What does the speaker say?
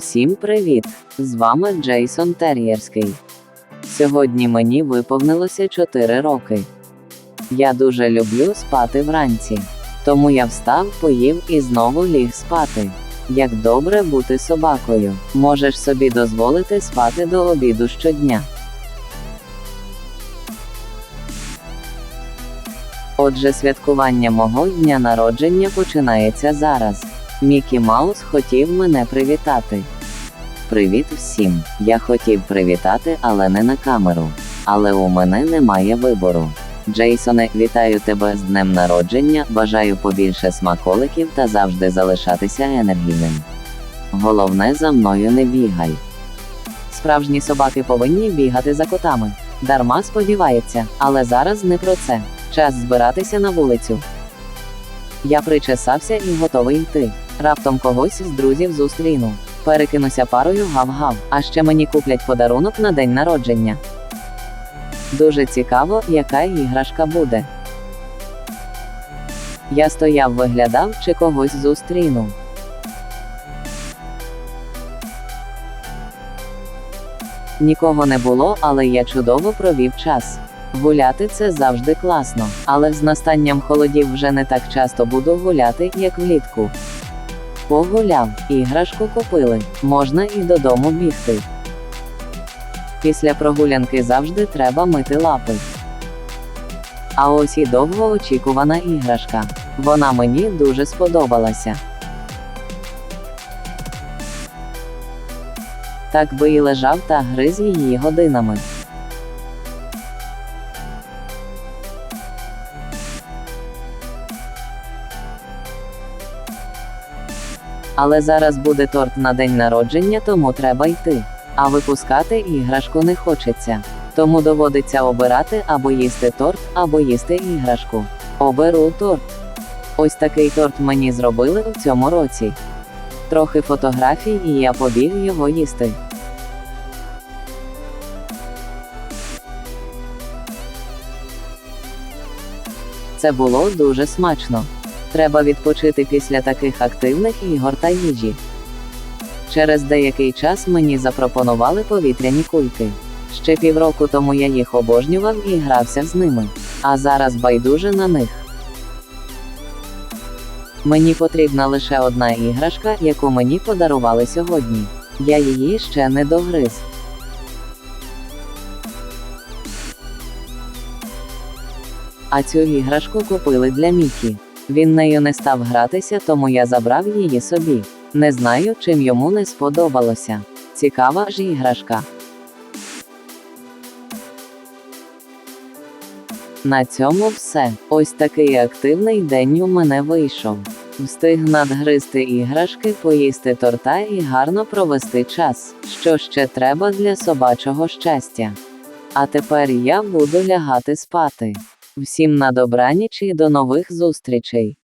Всім привіт! З вами Джейсон Тер'єрський. Сьогодні мені виповнилося 4 роки. Я дуже люблю спати вранці. Тому я встав, поїв і знову ліг спати. Як добре бути собакою, можеш собі дозволити спати до обіду щодня. Отже, святкування мого дня народження починається зараз. Мікі Маус хотів мене привітати. Привіт всім! Я хотів привітати, але не на камеру. Але у мене немає вибору. Джейсоне, вітаю тебе з днем народження, бажаю побільше смаколиків та завжди залишатися енергійним. Головне за мною не бігай. Справжні собаки повинні бігати за котами. Дарма сподівається, але зараз не про це. Час збиратися на вулицю. Я причесався і готовий йти. Раптом когось з друзів зустріну. Перекинуся парою гав-гав, а ще мені куплять подарунок на день народження. Дуже цікаво, яка іграшка буде. Я стояв, виглядав, чи когось зустріну. Нікого не було, але я чудово провів час. Гуляти це завжди класно, але з настанням холодів вже не так часто буду гуляти, як влітку. Погуляв, іграшку купили, можна і додому бігти. Після прогулянки завжди треба мити лапи. А ось і довгоочікувана іграшка. Вона мені дуже сподобалася. Так би і лежав та гриз її годинами. Але зараз буде торт на день народження, тому треба йти. А випускати іграшку не хочеться. Тому доводиться обирати або їсти торт, або їсти іграшку. Оберу торт. Ось такий торт мені зробили у цьому році. Трохи фотографій, і я побіг його їсти. Це було дуже смачно. Треба відпочити після таких активних ігор та їжі. Через деякий час мені запропонували повітряні кульки. Ще півроку тому я їх обожнював і грався з ними, а зараз байдуже на них. Мені потрібна лише одна іграшка, яку мені подарували сьогодні. Я її ще не догриз. А цю іграшку купили для Мікі. Він нею не став гратися, тому я забрав її собі. Не знаю, чим йому не сподобалося. Цікава ж іграшка. На цьому все. Ось такий активний день у мене вийшов. Встиг надгризти іграшки, поїсти торта і гарно провести час. Що ще треба для собачого щастя. А тепер я буду лягати спати. Всім на добраніч і до нових зустрічей.